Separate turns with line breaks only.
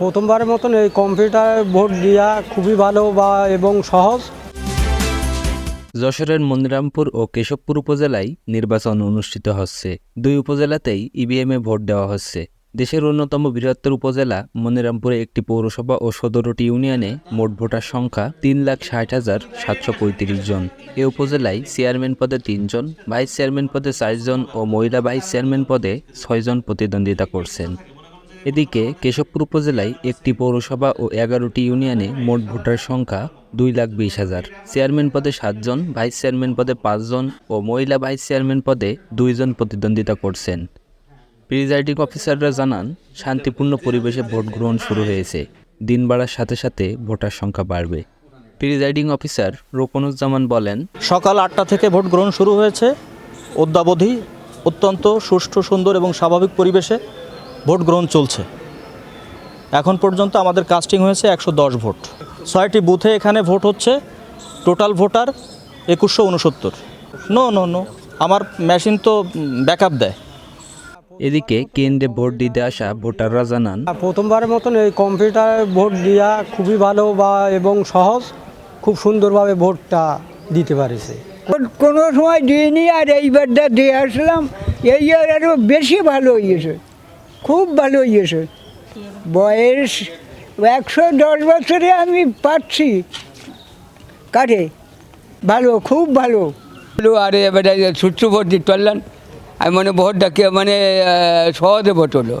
প্রথমবারের মতন এই কম্পিউটার ভোট দেওয়া খুবই ভালো বা এবং সহজ।
যশোরের মনিরামপুর ও কেশবপুর উপজেলায় নির্বাচন অনুষ্ঠিত হচ্ছে। দুই উপজেলাতেই ইভিএমে ভোট দেওয়া হচ্ছে। দেশের অন্যতম বৃহত্তর উপজেলা মনিরামপুরে একটি পৌরসভা ও সতেরোটি ইউনিয়নে মোট ভোটার সংখ্যা তিন লাখ ষাট হাজার সাতশো পঁয়ত্রিশ জন। এ উপজেলায় চেয়ারম্যান পদে তিনজন ভাইস চেয়ারম্যান পদে চারজন ও মহিলা ভাইস চেয়ারম্যান পদে ছয়জন প্রতিদ্বন্দ্বিতা করছেন। এদিকে কেশবপুর উপজেলায় একটি পৌরসভা ও এগারোটি ইউনিয়নে মোট ভোটার সংখ্যা দুই লাখ বিশ হাজার। চেয়ারম্যান পদে সাতজন, ভাইস চেয়ারম্যান পদে পাঁচজন ও মহিলা ভাইস চেয়ারম্যান পদে দুইজন প্রতিদ্বন্দ্বিতা করছেন। প্রিজাইডিং অফিসাররা জানান, শান্তিপূর্ণ পরিবেশে ভোট গ্রহণ শুরু হয়েছে। দিন বাড়ার সাথে সাথে ভোটার সংখ্যা বাড়বে। প্রিজাইডিং অফিসার রোকনুজ্জামান বলেন,
সকাল আটটা থেকে ভোট গ্রহণ শুরু হয়েছে। অদ্যাবধি অত্যন্ত সুষ্ঠু, সুন্দর এবং স্বাভাবিক পরিবেশে ভোট গ্রহণ চলছে। এখন পর্যন্ত আমাদের কাস্টিং হয়েছে একশো দশ ভোট। ছয়টি বুথে এখানে ভোট হচ্ছে টোটাল ভোটার একুশশো উনসত্তর। নো নো নো আমার মেশিন তো ব্যাকআপ দেয়।
এদিকে কেন্দ্রে ভোট দিতে আসা ভোটাররা জানান
প্রথমবারের মতন এই কম্পিউটার ভোট দেওয়া খুবই ভালো বা এবং সহজ খুব সুন্দরভাবে ভোটটা দিতে পারেছে।
কোনো সময় দিইনি আর এইবারটা দিয়ে আসলাম এই আর আরও বেশি ভালো হয়েছে। খুব ভালো হয়েছে। বয়স একশো দশ বছরে আমি পাচ্ছি। কাটে ভালো, খুব ভালো।
আরে, এবারে ভোট দিতে পারলাম আমি মানে ভোট ডাকিয়ে মানে সহজে ভোট হলো